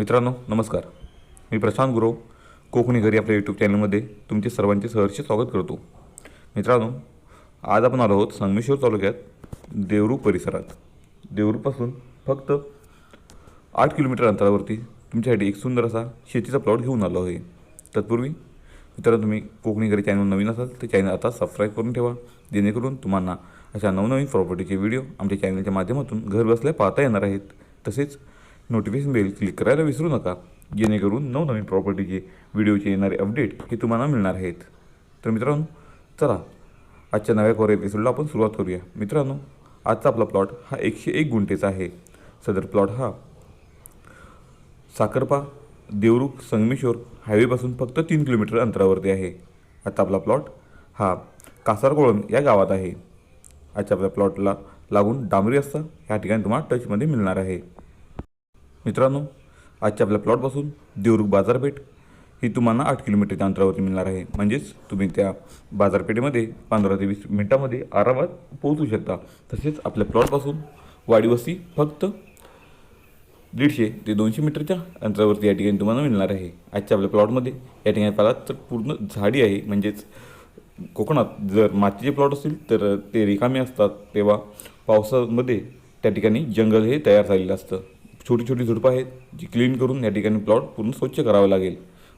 मित्रांनो नमस्कार. मी प्रशांत गुरव कोकणी घरी आपल्या यूट्यूब चॅनलमध्ये तुमचे सर्वांचे सहर्ष स्वागत करतो. मित्रांनो आज आपण आलो आहोत संगमेश्वर तालुक्यात देवरू परिसरात. देवरूपासून फक्त आठ किलोमीटर अंतरावरती तुमच्यासाठी एक सुंदर असा शेतीचा प्लॉट घेऊन आलो आहे. तत्पूर्वी मित्रांनो तुम्ही कोकणी घरी चॅनल नवीन असाल तर चॅनल आता सबस्क्राईब करून ठेवा. जेणेकरून तुम्हाला अशा नवनवीन प्रॉपर्टीचे व्हिडिओ आमच्या चॅनलच्या माध्यमातून घर बसल्या पाहता येणार आहेत. तसेच नोटिफिकेशन बेल क्लिक करायला विसरू नका. जेणेकरून नवनवीन प्रॉपर्टीचे व्हिडिओचे येणारे अपडेट हे तुम्हाला मिळणार आहेत. तर मित्रांनो चला आजच्या नव्या कोर एपिसोडला आपण सुरुवात करूया. मित्रांनो आजचा आपला प्लॉट हा एकशे एक गुंठेचा आहे. सदर प्लॉट हा साखरपा देवरुख संगमेश्वर हायवेपासून फक्त तीन किलोमीटर अंतरावरती आहे. आता आपला प्लॉट हा कासारकोळम या गावात आहे. आजच्या आपल्या प्लॉटला लागून डांबरी असता ह्या ठिकाणी तुम्हाला टचमध्ये मिळणार आहे. मित्रांनो आजच्या आपल्या प्लॉटपासून देवरुख बाजारपेठ ही तुम्हाला आठ किलोमीटरच्या अंतरावरती मिळणार आहे. म्हणजेच तुम्ही त्या बाजारपेठेमध्ये पंधरा ते वीस मिनटामध्ये आरामात पोहोचू शकता. तसेच आपल्या प्लॉटपासून वाडीवस्ती फक्त दीडशे ते दोनशे मीटरच्या अंतरावरती या ठिकाणी तुम्हाला मिळणार आहे. आजच्या आपल्या प्लॉटमध्ये या ठिकाणी पाहिलात तर पूर्ण झाडी आहे. म्हणजेच कोकणात जर मातीचे प्लॉट असतील तर ते रिकामे असतात. तेव्हा पावसामध्ये त्या ठिकाणी जंगल हे तयार झालेलं असतं. छोटी छोटी झुडपं आहेत जी क्लीन करून या ठिकाणी प्लॉट पूर्ण स्वच्छ करावं लागेल.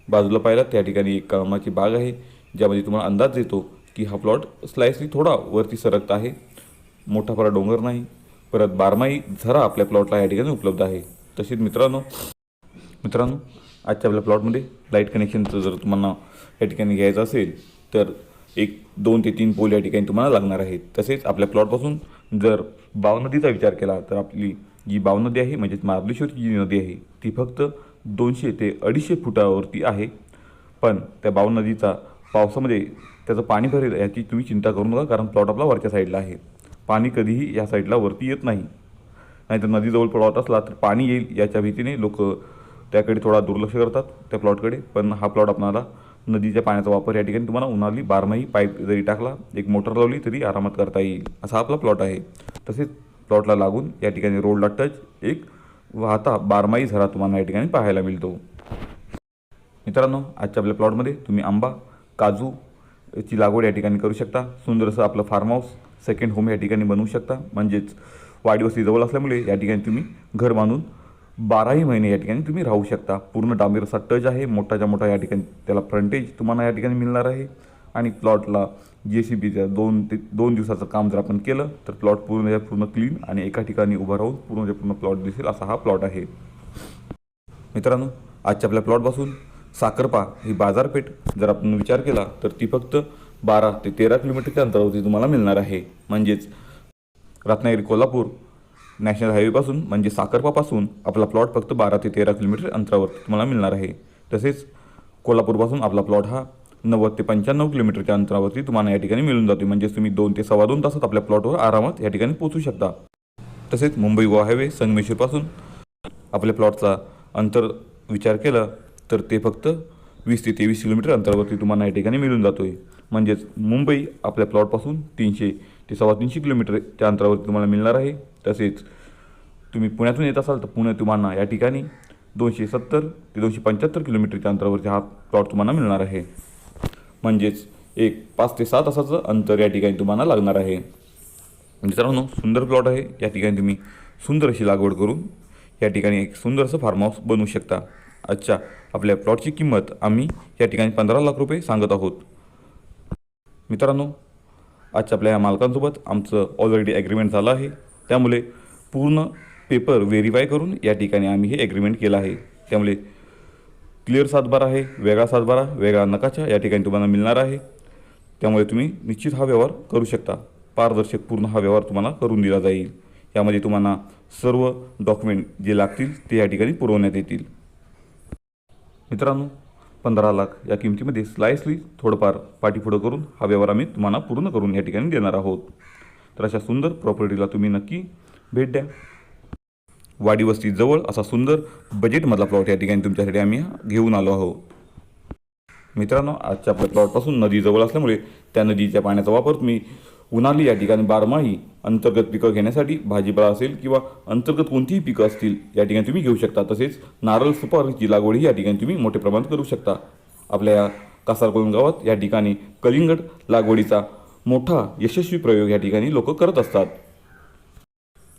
बाजूला पाहिला त्या ठिकाणी एक कामाची बाग आहे ज्यामध्ये तुम्हाला अंदाज येतो की हा प्लॉट स्लायसली थोडा वरती सरकत आहे. मोठा फार डोंगर नाही परत बारमाही झरा आपल्या प्लॉटला या ठिकाणी उपलब्ध आहे. तसेच मित्रांनो मित्रांनो आजच्या आपल्या प्लॉटमध्ये लाइट कनेक्शनचं जर तुम्हाला या ठिकाणी घ्यायचं असेल तर एक दोन ते तीन पोल या ठिकाणी तुम्हाला लागणार आहेत. तसेच आपल्या प्लॉटपासून जर बाव नदीचा विचार केला तर आपली जी बाव नदी आहे म्हणजेच मार्लेश्वरची जी नदी आहे ती फक्त दोनशे ते अडीचशे फुटावरती आहे. पण त्या बाव नदीचा पावसामध्ये त्याचं पाणी भरेल याची तुम्ही चिंता करू नका कारण प्लॉट आपला वरच्या साईडला आहे. पाणी कधीही या साईडला वरती येत नाही. नाहीतर नदीजवळ प्लॉट असला तर पाणी येईल याच्या भीतीने लोक त्याकडे थोडा दुर्लक्ष करतात त्या प्लॉटकडे. पण हा प्लॉट आपणाला नदीच्या पाण्याचा वापर या ठिकाणी तुम्हाला उन्हाळी बारमाही पाईप जरी टाकला एक मोटर लावली तरी आरामात करता येईल. असा आपला प्लॉट आहे. तसेच प्लॉटला लागून या ठिकाणी रोडला टच एक वाहता बारमाही झरा तुम्हाला या ठिकाणी पाहायला मिळतो. मित्रांनो आजच्या आपल्या प्लॉटमध्ये तुम्ही आंबा काजू ची लागवड या ठिकाणी करू शकता. सुंदर असं आपलं फार्म हाऊस सेकंड होम या ठिकाणी बनवू शकता. म्हणजेच वाडीवस्ती जवळ असल्यामुळे या ठिकाणी तुम्ही घर बांधून बाराही महिने या ठिकाणी तुम्ही राहू शकता. पूर्ण डांबीर असा टच आहे. मोठाच्या मोठा या ठिकाणी त्याला फ्रंटेज तुम्हाला या ठिकाणी मिळणार आहे. आणि प्लॉटला जे सी बीच्या दोन ते दोन दिवसाचं काम जर आपण केलं तर प्लॉट पूर्ण पूर्ण क्लीन आणि एका ठिकाणी उभं राहून पूर्ण म्हणजे पूर्ण प्लॉट दिसेल असा हा प्लॉट आहे. मित्रांनो आजच्या आपल्या प्लॉटपासून साखरपा ही बाजारपेठ जर आपण विचार केला तर ती फक्त बारा ते तेरा किलोमीटरच्या अंतरावरती तुम्हाला मिळणार आहे. म्हणजेच रत्नागिरी कोल्हापूर नॅशनल हायवेपासून म्हणजे साखरपापासून आपला प्लॉट फक्त बारा ते तेरा किलोमीटर अंतरावरती तुम्हाला मिळणार आहे. तसेच कोल्हापूरपासून आपला प्लॉट हा नव्वद ते पंच्याण्णव किलोमीटरच्या अंतरावरती तुम्हाला या ठिकाणी मिळून जातो. म्हणजेच तुम्ही दोन ते सव्वा दोन तासात आपल्या प्लॉटवर आरामात या ठिकाणी पोहोचू शकता. तसेच मुंबई गोवा हायवे संगमेश्वरपासून आपल्या प्लॉटचा अंतर विचार केला तर ते फक्त वीस ते तेवीस किलोमीटर अंतरावरती तुम्हाला या ठिकाणी मिळून जातो आहे म्हणजेच मुंबई आपल्या प्लॉटपासून तीनशे ते सव्वा तीनशे किलोमीटरच्या अंतरावरती तुम्हाला मिळणार आहे. तसेच तुम्ही पुण्यातून येत असाल तर पुणे तुम्हाला या ठिकाणी दोनशे सत्तर ते दोनशे पंच्याहत्तर किलोमीटरच्या अंतरावरती हा प्लॉट तुम्हाला मिळणार आहे. म्हणजेच एक पाच ते सहा तासाचं अंतर या ठिकाणी तुम्हाला लागणार आहे. म्हणजे मित्रांनो सुंदर प्लॉट आहे. या ठिकाणी तुम्ही सुंदर अशी लागवड करून या ठिकाणी एक सुंदर असं फार्म हाऊस बनवू शकता. आजच्या आपल्या प्लॉटची किंमत आम्ही या ठिकाणी पंधरा लाख रुपये सांगत आहोत. मित्रांनो आजच्या आपल्या या मालकांसोबत आमचं ऑलरेडी ॲग्रीमेंट झालं आहे. त्यामुळे पूर्ण पेपर व्हेरीफाय करून या ठिकाणी आम्ही हे ॲग्रीमेंट केलं आहे. त्यामुळे क्लिअर सातबारा आहे वेगळा सातबारा वेगळा नकाशा या ठिकाणी तुम्हाला मिळणार आहे. त्यामुळे तुम्ही निश्चित हा व्यवहार करू शकता. पारदर्शक पूर्ण हा व्यवहार तुम्हाला करून दिला जाईल. यामध्ये तुम्हाला सर्व डॉक्युमेंट जे लागतील ते या ठिकाणी पुरवण्यात येतील. मित्रांनो पंधरा लाख या किमतीमध्ये स्लायसली थोडंफार पाठीपुढं करून हा व्यवहार आम्ही तुम्हाला पूर्ण करून या ठिकाणी देणार आहोत. तर अशा सुंदर प्रॉपर्टीला तुम्ही नक्की भेट द्या. वाडी जवळ असा सुंदर बजेटमधला प्लॉट या ठिकाणी तुमच्यासाठी आम्ही घेऊन आलो आहोत. मित्रांनो आजच्या आपल्या प्लॉटपासून नदी जवळ असल्यामुळे त्या नदीच्या पाण्याचा वापर तुम्ही उन्हाळी या ठिकाणी बारमाही अंतर्गत पिकं घेण्यासाठी भाजीपाला असेल किंवा अंतर्गत कोणतीही पिकं असतील या ठिकाणी तुम्ही घेऊ शकता. तसेच नारळ सुपारीची लागवडही या ठिकाणी तुम्ही मोठ्या प्रमाणात करू शकता. आपल्या या गावात या ठिकाणी कलिंगड लागवडीचा मोठा यशस्वी प्रयोग या ठिकाणी लोक करत असतात.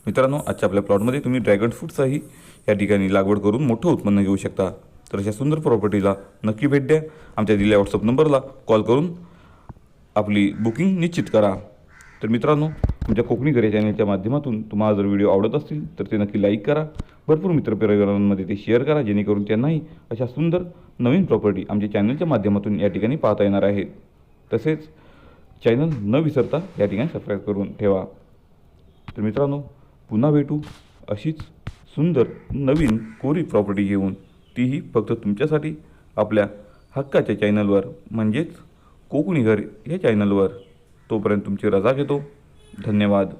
मित्रांनो आजच्या आपल्या प्लॉटमध्ये तुम्ही ड्रॅगन फ्रूटचाही या ठिकाणी लागवड करून मोठं उत्पन्न घेऊ शकता. तर अशा सुंदर प्रॉपर्टीला नक्की भेट द्या. आमच्या दिलेल्या व्हॉट्सअप नंबरला कॉल करून आपली बुकिंग निश्चित करा. तर मित्रांनो तुमच्या कोकणी घरे चॅनलच्या माध्यमातून तुम्हाला जर व्हिडिओ आवडत असतील तर ते नक्की लाईक करा. भरपूर मित्रपरिवारांमध्ये ते शेअर करा जेणेकरून त्यांनाही अशा सुंदर नवीन प्रॉपर्टी आमच्या चॅनलच्या माध्यमातून या ठिकाणी पाहता येणार आहेत तसेच चॅनल न विसरता या ठिकाणी सबस्क्राईब करून ठेवा. तर मित्रांनो पुन्हा भेटू. अशीच सुंदर नवीन कोरी प्रॉपर्टी घेऊन तीही फक्त तुमच्यासाठी आपल्या हक्काच्या चॅनलवर म्हणजेच कोकणी घर या चॅनलवर तोपर्यंत तुमची रजा घेतो. धन्यवाद.